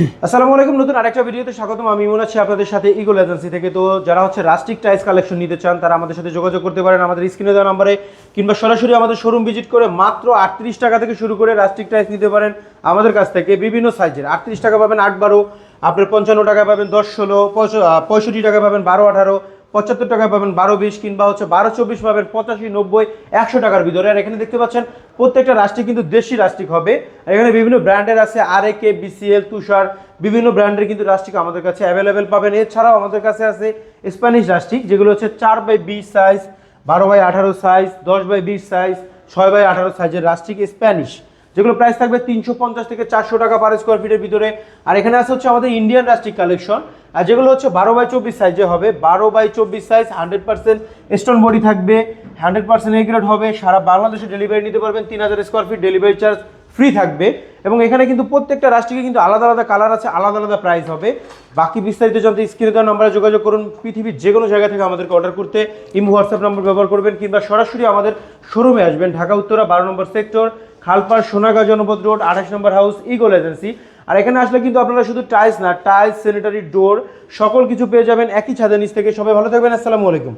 আসসালামু আলাইকুম, নতুন আরেকটা ভিডিওতে স্বাগতম। আমি ইমন আছি আপনাদের সাথে ইগল এজেন্সি থেকে। তো যারা হচ্ছে রাস্টিক টাইলস কালেকশন নিতে চান, তারা আমাদের সাথে যোগাযোগ করতে পারেন। আমাদের স্ক্রিনে দেওয়া নাম্বারে কিংবা সরাসরি আমাদের শোরুম ভিজিট করে মাত্র আটত্রিশ টাকা থেকে শুরু করে রাস্টিক টাইলস নিতে পারেন আমাদের কাছ থেকে। বিভিন্ন সাইজের আটত্রিশ টাকা পাবেন আট বারো, আপনার পঞ্চান্ন টাকা পাবেন দশ ষোলো, পঁয়ষ- পঁয়ষট্টি টাকা পাবেন বারো আঠারো পঁচাত্তর টাকায় পাবেন বারো বিশ কিংবা হচ্ছে বারো চব্বিশ পাবেন পঁচাশি, নব্বই, একশো টাকার ভিতরে। আর এখানে দেখতে পাচ্ছেন, প্রত্যেকটা রাষ্ট্রিক কিন্তু দেশি রাষ্ট্রিক হবে। এখানে বিভিন্ন ব্র্যান্ডের আছে আর এ কে বিসিএল তুষার, বিভিন্ন ব্র্যান্ডের কিন্তু রাষ্ট্রিক আমাদের কাছে অ্যাভেলেবেল পাবেন। এছাড়াও আমাদের কাছে আছে স্প্যানিশ রাষ্ট্রিক, যেগুলো হচ্ছে চার বাই বিশ সাইজ বারো বাই আঠারো সাইজ দশ বাই বিশ সাইজ ছয় বাই আঠারো সাইজের রাষ্ট্রিক স্প্যানিশ যেগুলো প্রাইস থাকবে তিনশো পঞ্চাশ থেকে চারশো টাকা পার স্কোয়ার ফিটের ভিতরে। আর এখানে আছে হচ্ছে আমাদের ইন্ডিয়ান রাষ্ট্রিক কালেকশন আর যেগুলো হচ্ছে বারো বাই চব্বিশ সাইজে হবে। বারো বাই চব্বিশ size hundred percent stone body থাকবে। হান্ড্রেড পার্সেন্ট এগ্রেড হবে। সারা বাংলাদেশে ডেলিভারি নিতে পারবেন তিন হাজার square feet delivery charge free থাকবে এবং এখানে কিন্তু প্রত্যেকটা রাষ্ট্রকে কিন্তু আলাদা আলাদা কালার আছে, আলাদা আলাদা প্রাইস হবে। বাকি বিস্তারিত জানতে স্ক্রিনে দেওয়া নাম্বারে যোগাযোগ করুন। পৃথিবীর যে কোনো জায়গা থেকে আমাদেরকে অর্ডার করতে ইমো, হোয়াটসঅ্যাপ নম্বর ব্যবহার করবেন কিংবা সরাসরি আমাদের শোরুমে আসবেন, ঢাকা, উত্তরা, বারো নম্বর সেক্টর খালপাড়, সোনাগাঁ জনপদ রোড আঠাশ নম্বর হাউস ইগোল এজেন্সি আর এখানে আসলে কিন্তু আপনারা শুধু টাইলস না টাইলস স্যানিটারি ডোর সকল কিছু পেয়ে যাবেন। একই ছাদের নিচ থেকে। সবাই ভালো থাকবেন। আসসালামু আলাইকুম।